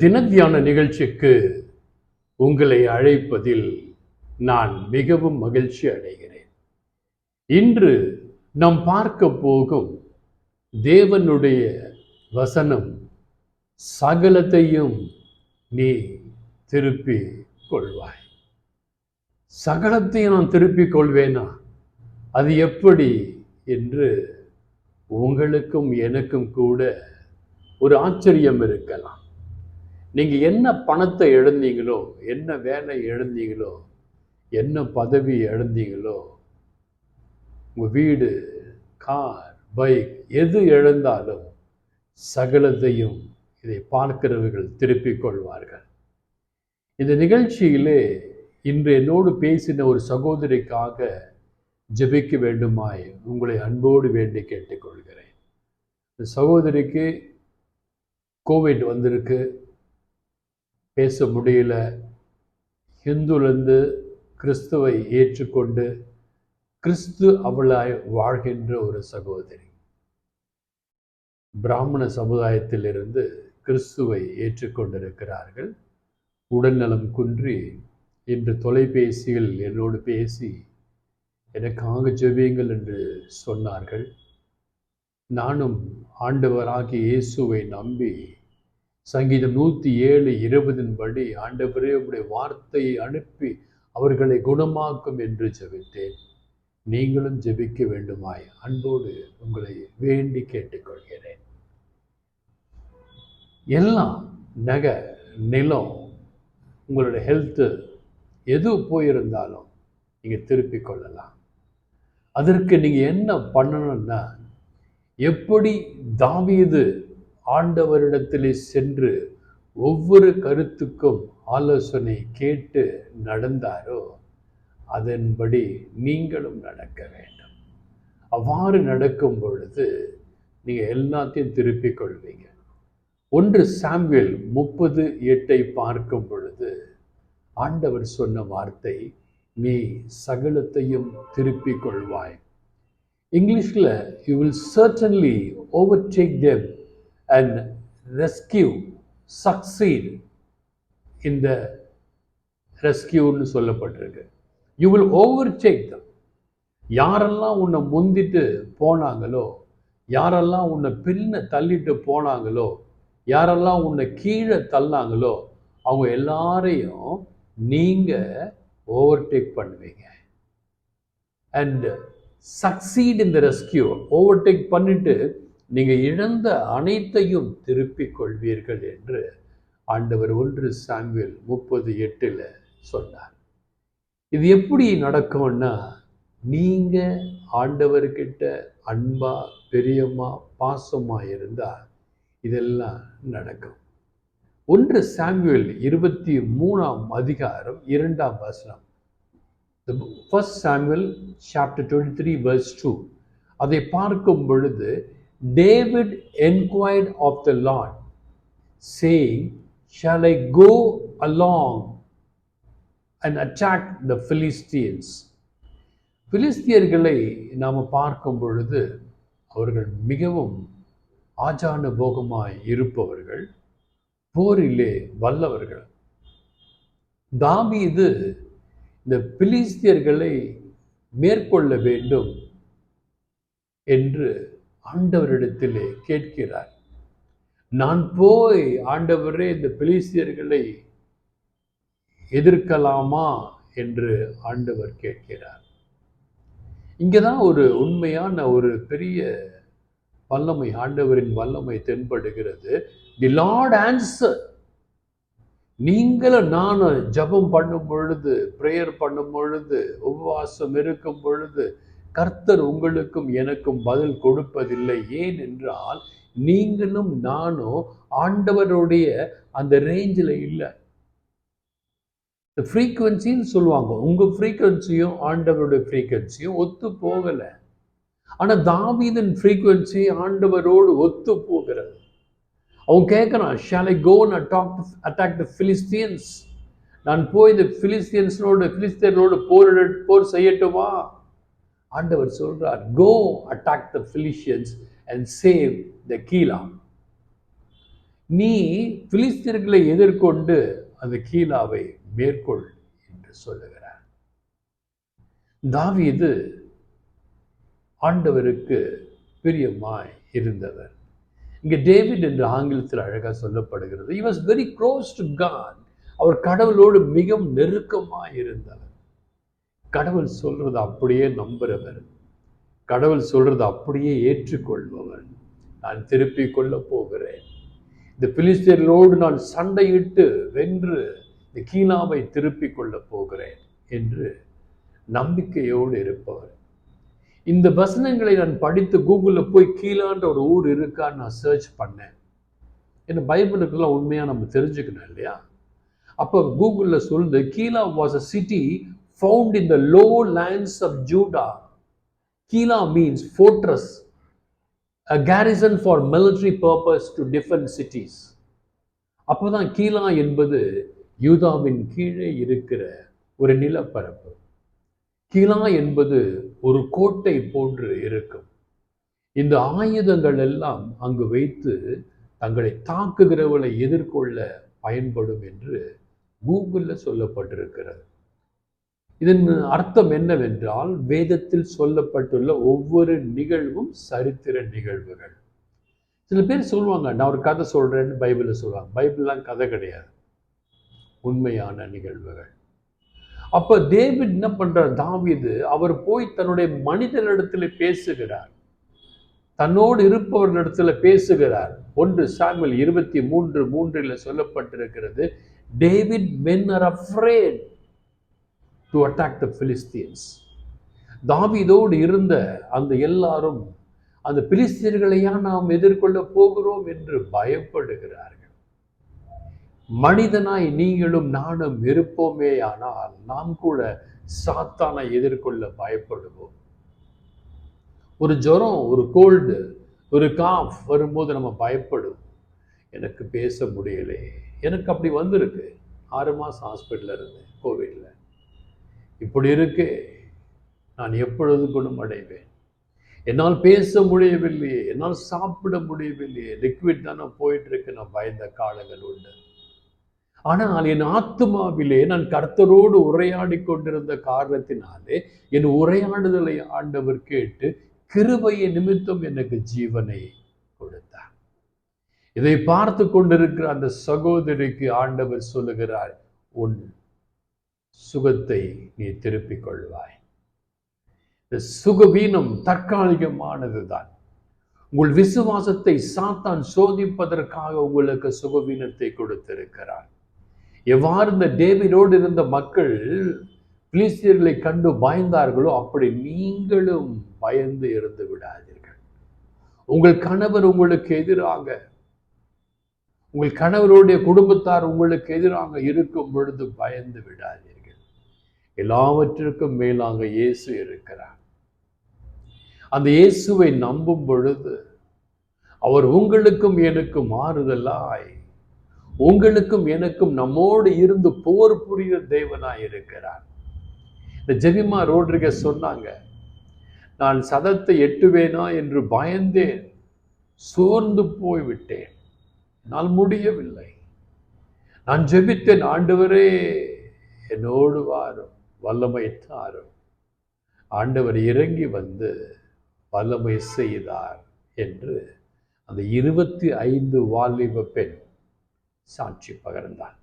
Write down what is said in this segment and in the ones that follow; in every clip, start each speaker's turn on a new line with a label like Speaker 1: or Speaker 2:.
Speaker 1: தினத்தியான நிகழ்ச்சிக்கு உங்களை அழைப்பதில் நான் மிகவும் மகிழ்ச்சி அடைகிறேன். இன்று நாம் பார்க்க போகும் தேவனுடைய வசனம் சகலத்தையும் நீ திருப்பி கொள்வாய். சகலத்தையும் நான் திருப்பிக் கொள்வேனா? அது எப்படி என்று உங்களுக்கும் எனக்கும் கூட ஒரு ஆச்சரியம் இருக்கலாம். நீங்கள் என்ன பணத்தை எழுந்தீங்களோ என்ன வேலை எழுந்தீங்களோ என்ன பதவி எழுந்தீங்களோ உங்கள் வீடு கார் பைக் எது எழுந்தாலும் சகலத்தையும் இதை பார்க்கிறவர்கள் திருப்பிக் கொள்வார்கள். இந்த நிகழ்ச்சியிலே இன்று என்னோடு பேசின ஒரு சகோதரிக்காக ஜெபிக்க வேண்டுமாய் உங்களை அன்போடு வேண்டி கேட்டுக்கொள்கிறேன் இந்த சகோதரிக்கு கோவிட் வந்திருக்கு. பேச முடியல. ஹிந்துலேருந்து கிறிஸ்துவை ஏற்றுக்கொண்டு கிறிஸ்து அவளாய் வாழ்கின்ற ஒரு சகோதரி. பிராமண சமுதாயத்திலிருந்து கிறிஸ்துவை ஏற்றுக்கொண்டிருக்கிறார்கள். உடல்நலம் குன்றி இன்று தொலைபேசியில் என்னோடு பேசி எனக்காக ஜெபியுங்கள் என்று சொன்னார்கள். நானும் ஆண்டவராகி இயேசுவை நம்பி சங்கீதம் நூற்றி ஏழு இருபதின் படி ஆண்டவரே உடைய வார்த்தையை அனுப்பி அவர்களை குணமாக்கும் என்று ஜெபித்தேன். நீங்களும் ஜெபிக்க வேண்டுமாய் அன்போடு உங்களை வேண்டி கேட்டுக்கொள்கிறேன். எல்லாம் நகை நிலம் உங்களோட ஹெல்த்து எது போயிருந்தாலும் நீங்கள் திருப்பிக் கொள்ளலாம். அதற்கு நீங்கள் என்ன பண்ணணும்னா எப்படி தாவியது ஆண்டவரிடத்திலே சென்று ஒவ்வொரு கருத்துக்கும் ஆலோசனை கேட்டு நடந்தாரோ அதன்படி நீங்களும் நடக்க வேண்டும். அவ்வாறு நடக்கும் பொழுது நீங்கள் எல்லாத்தையும் திருப்பிக் கொள்வீங்க. ஒன்று சாம்வேல் முப்பது எட்டை பார்க்கும் பொழுது ஆண்டவர் சொன்ன வார்த்தை நீ சகலத்தையும் திருப்பிக் கொள்வாய். இங்கிலீஷில் you will certainly overtake them and rescue succeed இந்த ரெஸ்கியூன்னு சொல்லப்பட்டிருக்கு. You will overtake them யாரெல்லாம் உன்னை முந்திட்டு போனாங்களோ யாரெல்லாம் உன்னை பின்ன தள்ளிட்டு போனாங்களோ யாரெல்லாம் உன்னை கீழே தள்ளாங்களோ அவங்க எல்லாரையும் நீங்கள் ஓவர்டேக் பண்ணுவீங்க. அண்ட் சக்சீட் இந்த ரெஸ்கியூ ஓவர்டேக் பண்ணிட்டு நீங்கள் இழந்த அனைத்தையும் திருப்பிக் கொள்வீர்கள் என்று ஆண்டவர் ஒன்று சாம்வேல் முப்பது எட்டில் சொன்னார். இது எப்படி நடக்கும்னா நீங்கள் ஆண்டவர்கிட்ட அன்பா பெரியம்மா பாசமாக இருந்தால் இதெல்லாம் நடக்கும். ஒன்று சாம்வேல் இருபத்தி மூணாம் அதிகாரம் இரண்டாம் வசனம். First Samuel chapter twenty three verse two அதை பார்க்கும் பொழுது David inquired of the Lord, saying shall I go along and attack the Philistines? பிலிஸ்தியர்களை நாம் பார்க்கும் பொழுது அவர்கள் மிகவும் ஆஜான போகமாய் இருப்பவர்கள் போரிலே வல்லவர்கள் தாவீது இந்த பிலிஸ்தியர்களை மேற்கொள்ள வேண்டும் என்று ஆண்டவரிடத்திலே கேட்கிறார். நான் போய் ஆண்டவரே இந்த பிலிசியர்களை எதிர்க்கலாமா என்று ஆண்டவர் கேட்கிறார். இங்கே தான் ஒரு உண்மையான ஒரு பெரிய வல்லமை ஆண்டவரின் வல்லமை தென்படுகிறது. தி லார்ட் ஆன்சர் நீங்களும் நான் ஜபம் பண்ணும் பொழுது ப்ரேயர் பண்ணும் பொழுது உபவாசம் இருக்கும் பொழுது கர்த்தர் உங்களுக்கும் எனக்கும் பதில் கொடுப்பதில்லை. ஏன் என்றால் நீங்களும் நானும் ஆண்டவருடைய அந்த ரேஞ்சில் இல்லை. இந்த ஃப்ரீக்குவன்சின்னு சொல்லுவாங்க. உங்கள் ஃப்ரீக்குவன்சியும் ஆண்டவருடைய ஃப்ரீக்குவன்சியும் ஒத்து போகலை. ஆனால் தாவீதன் ஃப்ரீக்குவன்சி ஆண்டவரோடு ஒத்து போகிறது. அவன் கேட்குறான் ஷாலை ஐ கோ அட்டாக் அட்டாக் த ஃபிலிஸ்தியன்ஸ் நான் போய் இந்த பிலிஸ்தியன்ஸோடு ஃபிலிஸ்தியனோடு போரிட போர் செய்யட்டுமா? ஆண்டவர் சொல்றார் go attack the Philistines and save the Keilah நீ பிலிஸ்தீர்களை எதிர்கொண்டு அந்த கீலாவை மேற்கொள் என்று சொல்லுகிறார். தாவீது ஆண்டவருக்கு பிரியமாய் இருந்தவர். இங்கே டேவிட் என்று ஆங்கிலத்தில் அழகாக சொல்லப்படுகிறது. He was very close to God அவர் கடவுளோடு மிகவும் நெருக்கமாக இருந்தவர். கடவுள் சொல்கிறத அப்படியே நம்புகிறவர் கடவுள் சொல்கிறத அப்படியே ஏற்றுக்கொள்பவர். நான் திருப்பி கொள்ள போகிறேன். இந்த பிலிஸ்தீனோடு நான் சண்டையிட்டு வென்று இந்த கீழாவை திருப்பி கொள்ள போகிறேன் என்று நம்பிக்கையோடு இருப்பவர். இந்த வசனங்களை நான் படித்து கூகுளில் போய் கீழான்ற ஒரு ஊர் இருக்கான்னு நான் சர்ச் பண்ணேன். ஏன்னா பைபிளுக்கெல்லாம் உண்மையாக நம்ம தெரிஞ்சுக்கணும் இல்லையா? அப்போ கூகுளில் சொல்லுது Keilah was a city found in the low lands of Judah Kila means fortress a garrison for military purpose to defend cities அப்போதான் கீழா என்பது யூதாவின் கீழே இருக்கிற ஒரு நிலப்பரப்பு. கீழா என்பது ஒரு கோட்டை போன்று இருக்கும். இந்த ஆயுதங்கள் எல்லாம் அங்கு வைத்து தங்களை தாக்குகிறவர்களை எதிர்கொள்ள பயன்படும் என்று கூகுளில் சொல்லப்பட்டிருக்கிறது. இதன் அர்த்தம் என்னவென்றால் வேதத்தில் சொல்லப்பட்டுள்ள ஒவ்வொரு நிகழ்வும் சரித்திர நிகழ்வுகள். சில பேர் சொல்லுவாங்க நான் ஒரு கதை சொல்கிறேன்னு பைபிளில் சொல்லுவாங்க. பைபிள்லாம் கதை கிடையாது. உண்மையான நிகழ்வுகள். அப்போ டேவிட் என்ன பண்ணுறார் தாவிது அவர் போய் தன்னுடைய மனிதனிடத்தில் பேசுகிறார். தன்னோடு இருப்பவர்களிடத்தில் பேசுகிறார். ஒன்று சாமுவேல் இருபத்தி மூன்று மூன்றில் சொல்லப்பட்டிருக்கிறது David men are afraid to attack the Philistines தாவிதோடு இருந்த அந்த எல்லாரும் அந்த பிலிஸ்தீன்களையா நாம் எதிர்கொள்ள போகிறோம் என்று பயப்படுகிறார்கள். மனிதனாய் நீங்களும் நானும் இருப்போமே ஆனால் நாம் கூட சாத்தானை எதிர்கொள்ள பயப்படுவோம். ஒரு ஜுரம் ஒரு கோல்டு ஒரு காஃப் வரும்போது நம்ம பயப்படுவோம். எனக்கு பேச முடியலை. எனக்கு அப்படி வந்திருக்கு. ஆறு மாதம் ஹாஸ்பிட்டலில் இருந்தேன் கோவிடில் இப்படி இருக்கே. நான் எப்பொழுது குணம் அடைவேன். என்னால் பேச முடியவில்லையே என்னால் சாப்பிட முடியவில்லையே லிக்விட் தானே போயிட்டுருக்கு நான் பயந்த காலங்கள் உண்டு. ஆனால் என் ஆத்மாவிலே நான் கர்த்தரோடு உரையாடி கொண்டிருந்த காரணத்தினாலே என் உரையாடுதலை ஆண்டவர் கேட்டு கிருபையை நிமித்தம் எனக்கு ஜீவனை கொடுத்தார். இதை பார்த்து கொண்டிருக்கிற அந்த சகோதரிக்கு ஆண்டவர் சொல்லுகிறார் உன் சுகத்தை நீ திருப்பிக் கொள்வாய். இந்த சுகவீனம் தற்காலிகமானதுதான். உங்கள் விசுவாசத்தை சாத்தான் சோதிப்பதற்காக உங்களுக்கு சுகவீனத்தை கொடுத்திருக்கிறார். எவ்வாறு இந்த டேவிடோடு இருந்த மக்கள் பிலிஸ்தியர்களை கண்டு பயந்தார்களோ அப்படி நீங்களும் பயந்து இருந்து விடாதீர்கள். உங்கள் கணவர் உங்களுக்கு எதிராக உங்கள் கணவருடைய குடும்பத்தார் உங்களுக்கு எதிராக இருக்கும் பொழுது பயந்து விடாதீர்கள். எல்லாவற்றிற்கும் மேலாக இயேசு இருக்கிறார். அந்த இயேசுவை நம்பும் பொழுது அவர் உங்களுக்கும் எனக்கும் மாறுதலாய் உங்களுக்கும் எனக்கும் நம்மோடு இருந்து போர் புரிய தேவனாய் இருக்கிறார். இந்த ஜெபிமா ரோட்ரிக சொன்னாங்க நான் சதத்தை எட்டுவேனா என்று பயந்தேன் சோர்ந்து போய்விட்டேன். என்னால் முடியவில்லை. நான் ஜெபித்தேன் ஆண்டவரே என்னோடு வாரும். வல்லமை தாரும் ஆண்டவர் இறங்கி வந்து வல்லமை செய்தார் என்று அந்த இருபத்தி ஐந்து வாலிப பெண் சாட்சி பகர்ந்தான்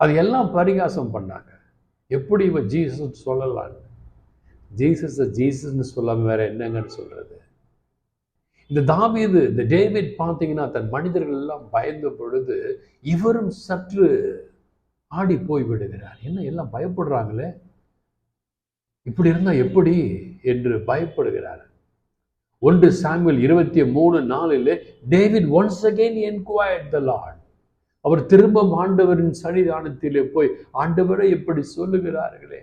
Speaker 1: அது எல்லாம் பரிகாசம் பண்ணாங்க. எப்படி இவன் ஜீசஸ் சொல்லலான்னு? ஜீசஸ் ஜீசஸ்னு சொல்லாம வேற என்னங்கன்னு சொல்றது? இந்த தாவீது இந்த டேவிட் பார்த்தீங்கன்னா தன் மனிதர்கள் எல்லாம் பயந்த பொழுது இவரும் சற்று ஆடி போய் விடுகிறார். என்ன எல்லாம் பயப்படுறாங்களே? இப்படி இருந்தால் எப்படி என்று பயப்படுகிறார். ஒன்று சாமியல் இருபத்தி மூணு நாளில் David once again enquired the Lord அவர் திரும்ப ஆண்டவரின் சன்னிதானத்திலே போய் ஆண்டவரை எப்படி சொல்லுகிறார்களே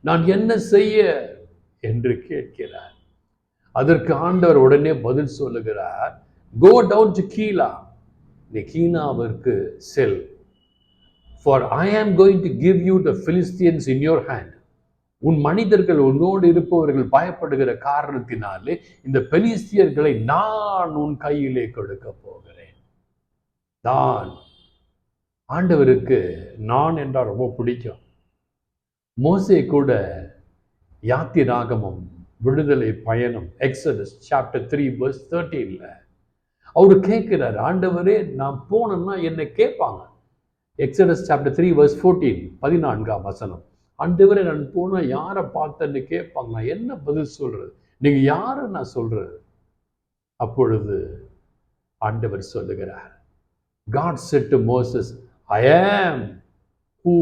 Speaker 1: நான் என்ன செய்ய? என்று கேட்கிறார். அதற்கு ஆண்டவர் உடனே பதில் சொல்லுகிறார். கோ டவுன் டு கீலா நீ கீனாவிற்கு செல். For I am going to give you the Philistines in your hand உன் மனிதர்கள் உன்னோடு இருப்பவர்கள் பயப்படுகிற காரணத்தினாலே இந்த பெலிஸ்தியர்களை நான் உன் கையிலே கொடுக்க போகிறேன். நான் ஆண்டவருக்கு நான் என்றால் ரொம்ப பிடிக்கும். மோசே கூட யாத்திராகமம் விடுதலை பயணம் எக்ஸடஸ் சாப்டர் த்ரீ பர்ஸ் தேர்ட்டீனில் அவர் கேட்குறார் ஆண்டவரே நான் போனேன்னா என்னை கேட்பாங்க. Exodus chapter three verse fourteen பதினான்காம் வசனம். அன்றுவரை நான் போனால் யாரை பார்த்தேன்னு கேட்பாங்க. நான் என்ன பதில் சொல்கிறது நீங்கள் யாரை நான் சொல்கிறது அப்பொழுது ஆண்டவர் சொல்லுகிறார். God said to Moses I am who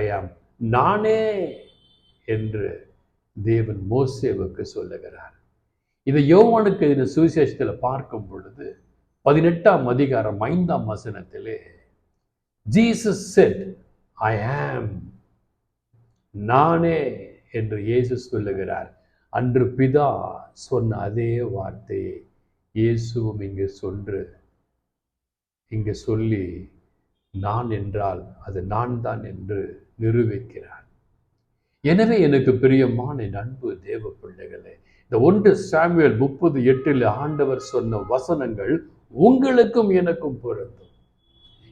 Speaker 1: I ஆம் நானே என்று தேவன் மோசேவுக்கு சொல்லுகிறார். இதை யோவானுக்கு இந்த சுவிசேஷத்தில் பார்க்கும் பொழுது பதினெட்டாம் அதிகாரம் ஐந்தாம் வசனத்திலே ஜீசஸ் செட் ஐ ஆம் நானே என்று இயேசு சொல்லுகிறார். அன்று பிதா சொன்ன அதே வார்த்தையை இயேசுவும் இங்கு சொன்று இங்கு சொல்லி நான் என்றால் அது நான் தான் என்று நிரூபிக்கிறார். எனவே எனக்கு பிரியமான என் அன்பு தேவ பிள்ளைகளே இந்த ஒன்று சாமியல் முப்பது எட்டில் ஆண்டவர் சொன்ன வசனங்கள் உங்களுக்கும் எனக்கும் பொருந்தும்.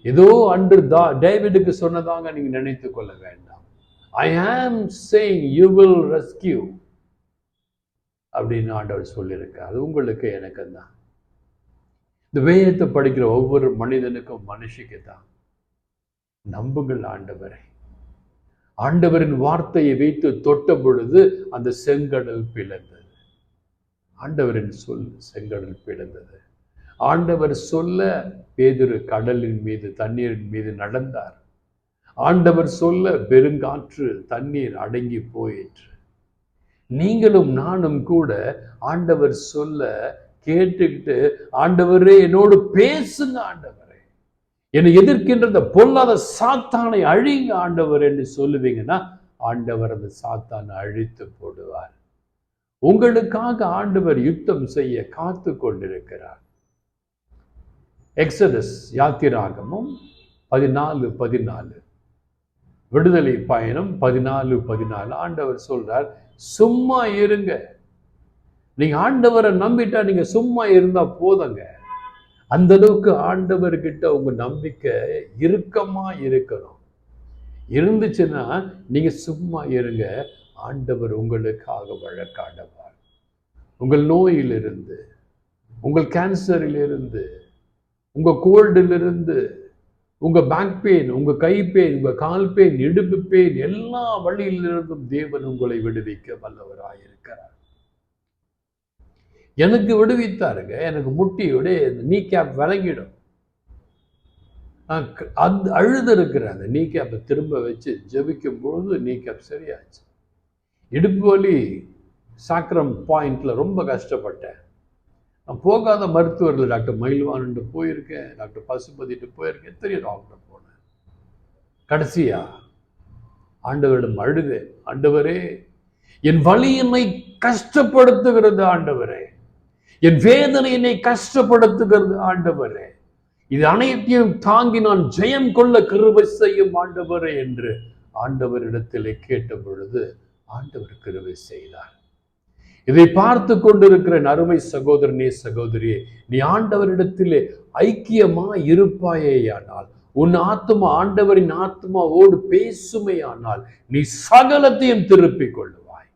Speaker 1: ஏதோ அன்று தா டேவிடுக்கு சொன்னதாக நீங்க நினைத்து கொள்ள வேண்டாம். ஐ ஆம் சேயிங் யூ வில் ரெஸ்கியூ அப்படின்னு ஆண்டவர் சொல்லியிருக்கார். அது உங்களுக்கு எனக்கு தான். இந்த வேதத்தை படிக்கிற ஒவ்வொரு மனிதனுக்கும் மனுஷிக்கு தான். நம்புங்கள் ஆண்டவரை. ஆண்டவரின் வார்த்தையை வைத்து தொட்ட பொழுது அந்த செங்கடல் பிளந்தது. ஆண்டவரின் சொல் செங்கடல் பிளந்தது. ஆண்டவர் சொல்ல பேதுரு கடலின் மீது தண்ணீரின் மீது நடந்தார். ஆண்டவர் சொல்ல பெருங்காற்று தண்ணீர் அடங்கி போயிற்று. நீங்களும் நானும் கூட ஆண்டவர் சொல்ல கேட்டுக்கிட்டு ஆண்டவரே என்னோடு பேசுங்க ஆண்டவரே. என்னை எதிர்க்கின்ற இந்த பொல்லாத சாத்தானை அழிங்க ஆண்டவர் என்று சொல்லுவீங்கன்னா ஆண்டவர் அந்த சாத்தானை அழித்து போடுவார். உங்களுக்காக ஆண்டவர் யுத்தம் செய்ய காத்து கொண்டிருக்கிறார். எக்ஸடஸ் யாத்திராகமும் பதினாலு பதினாலு. விடுதலை பயணம் பதினாலு பதினாலு. ஆண்டவர் சொல்றார் சும்மா இருங்க. நீங்க ஆண்டவரை நம்பிட்டா நீங்க சும்மா இருந்தா போதுங்க. அந்த அளவுக்கு ஆண்டவர்கிட்ட உங்க நம்பிக்கை இறுக்கமா இருக்கணும். இருந்துச்சுன்னா நீங்க சும்மா இருங்க. ஆண்டவர் உங்களுக்காக வழக்காடவார். உங்கள் நோயிலிருந்து உங்கள் கேன்சரிலிருந்து உங்கள் கோல்டிலிருந்து உங்கள் பேக் பெயின் உங்கள் கை பெயின் உங்கள் கால் பெயின் இடுப்பு பெயின் எல்லா வழியிலிருந்தும் தேவன் உங்களை விடுவிக்க வல்லவராயிருக்கிறார் எனக்கு விடுவித்தாருங்க. எனக்கு முட்டியோட நீ கேப் விளங்கிடும் அது அழுது இருக்கிற அந்த நீ கேப்பை திரும்ப வச்சு ஜபிக்கும் பொழுது நீ கேப் சரியாச்சு. இடுப்பு வலி சாக்கிரம் பாயிண்ட்ல ரொம்ப கஷ்டப்பட்டேன். நான் போகாத மருத்துவர்கள் டாக்டர் மயில்வான்ட்டு போயிருக்கேன் டாக்டர் பசுபதிட்டு போயிருக்கேன் தெரியும் டாக்டர் போனேன். கடைசியா ஆண்டவரிடம் அழுதேன் ஆண்டவரே என் வலியினை என்னை கஷ்டப்படுத்துகிறது ஆண்டவரே. என் வேதனை என்னை கஷ்டப்படுத்துகிறது ஆண்டவரே. இது அனைத்தையும் தாங்கி நான் ஜெயம் கொள்ள கிருபை செய்யும் ஆண்டவரே என்று ஆண்டவரிடத்திலே கேட்ட பொழுது ஆண்டவர் கிருபை செய்தார். இதை பார்த்து கொண்டிருக்கிற அருமை சகோதரனே சகோதரியே நீ ஆண்டவரிடத்திலே ஐக்கியமா இருப்பாயேயானால் உன் ஆத்மா ஆண்டவரின் ஆத்மாவோடு பேசுமையானால் நீ சகலத்தையும் திருப்பிக் கொள்ளுவாய்.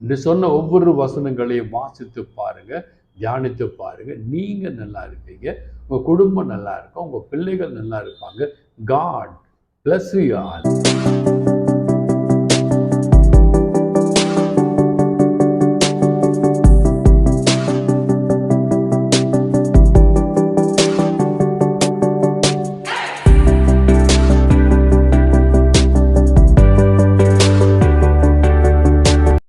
Speaker 1: என்று சொன்ன ஒவ்வொரு வசனங்களையும் வாசித்து பாருங்க தியானித்து பாருங்க. நீங்க நல்லா இருப்பீங்க உங்க குடும்பம் நல்லா இருக்கும் உங்க பிள்ளைகள் நல்லா இருப்பாங்க. God bless you all